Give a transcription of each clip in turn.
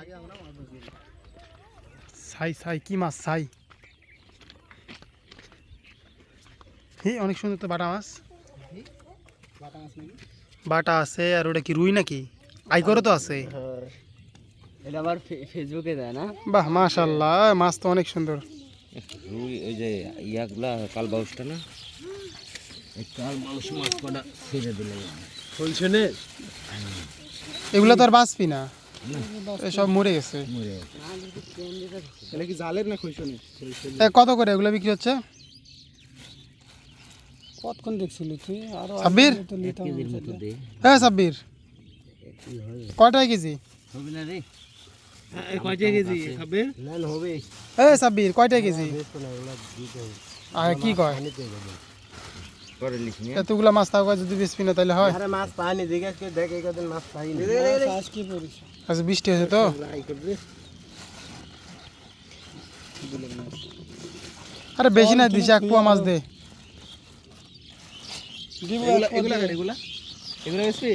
আগে আমরা মাছ ধরছি ছাই ছাই কি মাছ হে অনেক সুন্দর তো বাটা মাছ। বাটা মাছ বাটা আছে আর ওটা কি রুই নাকি? আইকরও তো আছে। এটা আবার ফেসবুকে দেয় না? বাহ মাশাল্লাহ মাছ তো অনেক সুন্দর। রুই ওই যে ইয়াগুলা কাল বাউসটা না? এই কাল বাউস মাছ কটা দিলে। এগুলো তো আর বাঁচবি না। সব মরে গেছে। এটা কি জালের না কত করে? এগুলো বিক্রি হচ্ছে? কতক্ষণ দেখছিলি তুই? আরও সাব্বির? হ্যাঁ সাব্বির। কয়টায় কেজি? হবে না রে। কয়টা কেজি খাবে না না হবে। এ সাব্বির কয়টায় কেজি? আর কি কয়? করে লিস নিয়ে এতগুলা মাছ থাকা যদি বেশি না তাহলে হয়। আরে মাছ পাইনি দেখে আজকে দেখ এই কদিন মাছ পাইনি। আজ কি করিস আচ্ছা বৃষ্টি হয়েছে তো। আই করবে। আরে বেশি না দিছে এক পোয়া মাছ দে। এগুলা এগুলা এগুলা? এগুলা বেশি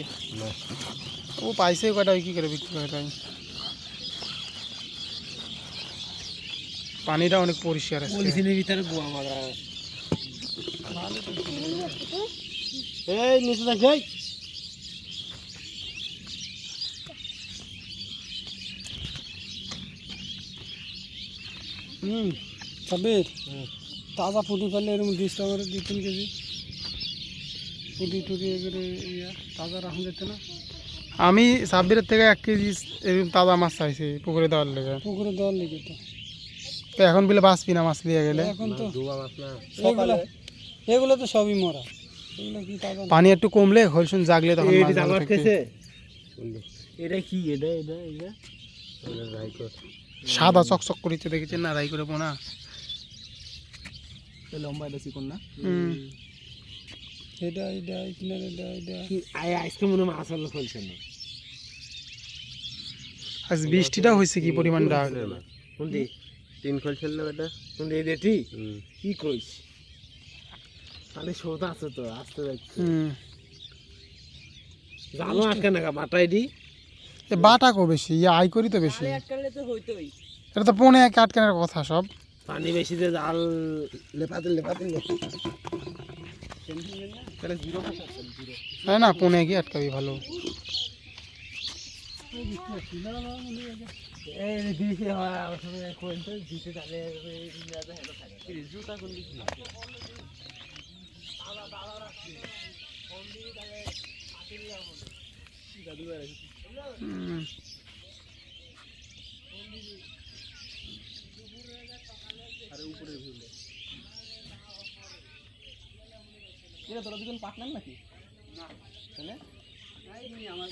ও পাইছে কয়টা ওই কি করে বিক্রি করে তাই পানিটা অনেক পরিষ্কার আছে। পলিথিনের ভিতরে গোয়া মারা। এই নিচে দেখ এই। হুম সাবির তাজা পুঁটি ফেললে এরকম দিস আমার দু তিন কেজি। পুঁটি টুটি এগুলো ইয়া তাজা রাখুন যেত না। আমি সাব্বিরের থেকে এক কেজি এরকম তাজা মাছ চাইছি পুকুরে দেওয়ার লেগে। পুকুরে দেওয়ার লেগে তো। তো এখন বলে বাঁচবি না মাছ দিয়ে গেলে? এখন তো না এগুলো তো সবই মরা। এগুলো কি তাজা পানি একটু কমলে হলসুন জাগলে তখন মাছ ভালো থাকবে। এটা কি? এটা এটা এটা? এটা রাই কর সাদা চকচক করিতে দেখেছেন না রাই করে পোনা লম্বা এটা চিকন না? হুম। এটা এটা কিনারে এটা এটা। আজকে মনে মাছ আলো ফেলছে না। আজ বৃষ্টিটা হয়েছে কি পরিমাণটা? কোনটি? তিন খোলছিল না বেটা। কোনটি এই দেটি কি কইস? তাহলে সোদা আছে তো আসতে দেখছি হুম জানো আটকে না বাটাই দি এ বাটা কো বেশি ইয়ে আই করি তো বেশি তো হইতোই এটা তো পনে এক আটকানোর কথা সব পানি বেশি দিয়ে জাল লেপাতে লেপাতে তাহলে তাই না পনে কি আটকাবি ভালো হয় জুতা কোন উপরে হুম। তোরা দুজন পার্টনার নাকি না তাহলে আমার